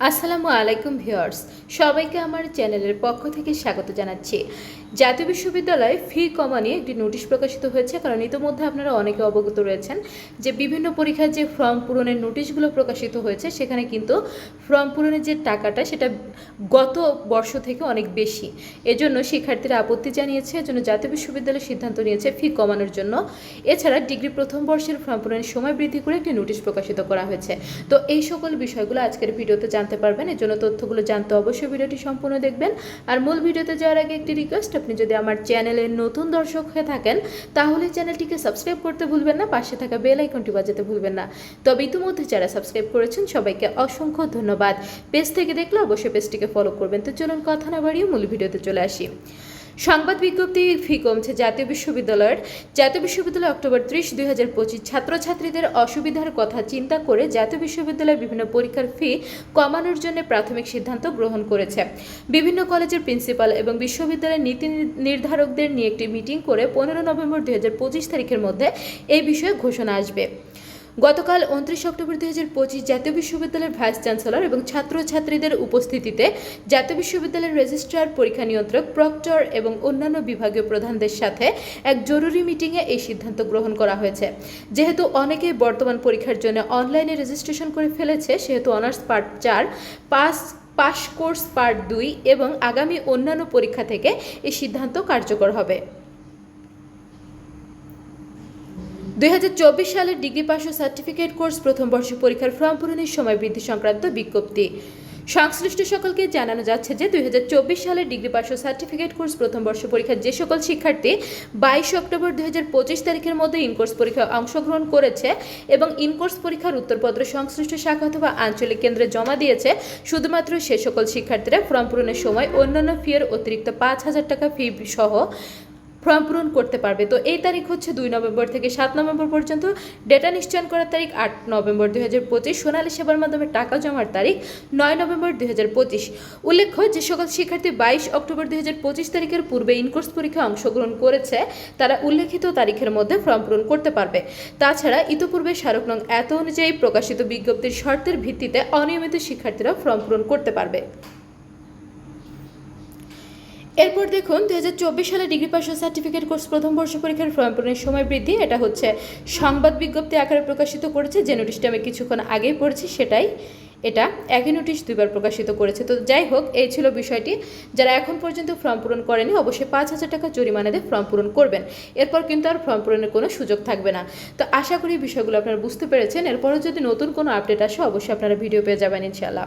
আসসালামু আলাইকুম ভিউয়ার্স, সবাইকে আমার চ্যানেলের পক্ষ থেকে স্বাগত জানাচ্ছি। জাতীয় বিশ্ববিদ্যালয়ে ফি কমা নিয়ে একটি নোটিশ প্রকাশিত হয়েছে, কারণ ইতিমধ্যে আপনারা অনেকে অবগত রয়েছেন যে বিভিন্ন পরীক্ষার যে ফর্ম পূরণের নোটিশগুলো প্রকাশিত হয়েছে, সেখানে কিন্তু ফর্ম পূরণের যে টাকাটা, সেটা গত বর্ষ থেকে অনেক বেশি। এজন্য শিক্ষার্থীরা আপত্তি জানিয়েছে, এজন্য জাতীয় বিশ্ববিদ্যালয় সিদ্ধান্ত নিয়েছে ফি কমানোর জন্য। এছাড়া ডিগ্রি প্রথম বর্ষের ফর্ম পূরণের সময় বৃদ্ধি করে একটি নোটিশ প্রকাশিত করা হয়েছে। তো এই সকল বিষয়গুলো আজকের ভিডিওতে জানতে পারবেন। এর জন্য তথ্যগুলো জানতে অবশ্যই ভিডিওটি সম্পূর্ণ দেখবেন। আর মূল ভিডিওতে যাওয়ার আগে একটি রিকোয়েস্ট আপনি যদি আমার চ্যানেলের নতুন দর্শক হয়ে থাকেন, তাহলে চ্যানেলটিকে সাবস্ক্রাইব করতে ভুলবেন না, পাশে থাকা বেল আইকনটি বাজাতে ভুলবেন না। তবে ইতিমধ্যে যারা সাবস্ক্রাইব করেছেন, সবাইকে অসংখ্য ধন্যবাদ। পেজ থেকে দেখলে অবশ্যই পেজটিকে ফলো করবেন। তো চলুন কথা না বাড়িয়ে মূল ভিডিওতে চলে আসি। সংবাদ বিজ্ঞপ্তি ফি কমছে জাতীয় বিশ্ববিদ্যালয়ের। জাতীয় বিশ্ববিদ্যালয় অক্টোবর ত্রিশ, দুই হাজার পঁচিশ ছাত্রছাত্রীদের অসুবিধার কথা চিন্তা করে জাতীয় বিশ্ববিদ্যালয়ের বিভিন্ন পরীক্ষার ফি কমানোর জন্য প্রাথমিক সিদ্ধান্ত গ্রহণ করেছে। বিভিন্ন কলেজের প্রিন্সিপাল এবং বিশ্ববিদ্যালয়ের নীতি নির্ধারকদের নিয়ে একটি মিটিং করে পনেরো নভেম্বর, দুই হাজার পঁচিশ তারিখের মধ্যে এই বিষয়ে ঘোষণা আসবে। গতকাল উনত্রিশ অক্টোবর দুই হাজার পঁচিশ জাতীয় বিশ্ববিদ্যালয়ের ভাইস চ্যান্সেলর এবং ছাত্রছাত্রীদের উপস্থিতিতে জাতীয় বিশ্ববিদ্যালয়ের রেজিস্ট্রার পরীক্ষা নিয়ন্ত্রক, প্রক্টর এবং অন্যান্য বিভাগীয় প্রধানদের সাথে এক জরুরি মিটিংয়ে এই সিদ্ধান্ত গ্রহণ করা হয়েছে। যেহেতু অনেকেই বর্তমান পরীক্ষার জন্য অনলাইনে রেজিস্ট্রেশন করে ফেলেছে, সেহেতু অনার্স পার্ট চার, পাস পাস কোর্স পার্ট দুই এবং আগামী অন্যান্য পরীক্ষা থেকে এই সিদ্ধান্ত কার্যকর হবে। দুই সালের ডিগ্রি পাস ও সার্টিফিকেট কোর্স প্রথম বর্ষ পরীক্ষার ফর্ম পূরণের সময় বৃদ্ধি সংক্রান্ত বিজ্ঞপ্তি। সংশ্লিষ্ট সকলকে জানানো যাচ্ছে যে দুই সালের ডিগ্রি পাস ও সার্টিফিকেট কোর্স প্রথম বর্ষ পরীক্ষার যে সকল শিক্ষার্থী বাইশ অক্টোবর দুই হাজার পঁচিশ তারিখের মধ্যে ইনকোর্স পরীক্ষায় অংশগ্রহণ করেছে এবং ইনকোর্স পরীক্ষার উত্তরপত্র সংশ্লিষ্ট শাখা অথবা আঞ্চলিক কেন্দ্রে জমা দিয়েছে, শুধুমাত্র সে সকল শিক্ষার্থীরা ফর্ম পূরণের সময় অন্যান্য ফিয়ের অতিরিক্ত পাঁচ হাজার টাকা ফি সহ ফর্ম পূরণ করতে পারবে। তো এই তারিখ হচ্ছে দুই নভেম্বর থেকে সাত নভেম্বর পর্যন্ত। ডেটা নিশ্চয়ন করার তারিখ আট নভেম্বর দুই হাজার পঁচিশ। সোনালী সেবার মাধ্যমে টাকা জমার তারিখ নয় নভেম্বর দুই হাজার পঁচিশ। উল্লেখ্য যে সকল শিক্ষার্থী বাইশ অক্টোবর দুই হাজার পঁচিশ তারিখের পূর্বে ইনকোর্স পরীক্ষায় অংশগ্রহণ করেছে, তারা উল্লেখিত তারিখের মধ্যে ফর্ম পূরণ করতে পারবে। তাছাড়া ইতোপূর্বে স্মারক নং এত অনুযায়ী প্রকাশিত বিজ্ঞপ্তির শর্তের ভিত্তিতে অনিয়মিত শিক্ষার্থীরা ফর্ম পূরণ করতে পারবে। এরপর দেখুন দু হাজার চব্বিশ সালে ডিগ্রি পাস সার্টিফিকেট কোর্স প্রথম বর্ষ পরীক্ষার ফর্ম পূরণের সময় বৃদ্ধি, এটা হচ্ছে সংবাদ বিজ্ঞপ্তি আকারে প্রকাশিত করেছে, যে নোটিশটা আমি কিছুক্ষণ আগেই পড়েছি সেটাই। এটা একই নোটিশ দুইবার প্রকাশিত করেছে। তো যাই হোক, এই ছিল বিষয়টি। যারা এখন পর্যন্ত ফর্ম পূরণ করেনি, অবশ্যই পাঁচ হাজার টাকা জরিমানা দিয়ে ফর্ম পূরণ করবেন। এরপর কিন্তু আর ফর্ম পূরণের কোনো সুযোগ থাকবে না। তো আশা করি বিষয়গুলো আপনারা বুঝতে পেরেছেন। এরপরও যদি নতুন কোনো আপডেট আসে, অবশ্যই আপনারা ভিডিও পেয়ে যাবেন, ইনশাআল্লাহ।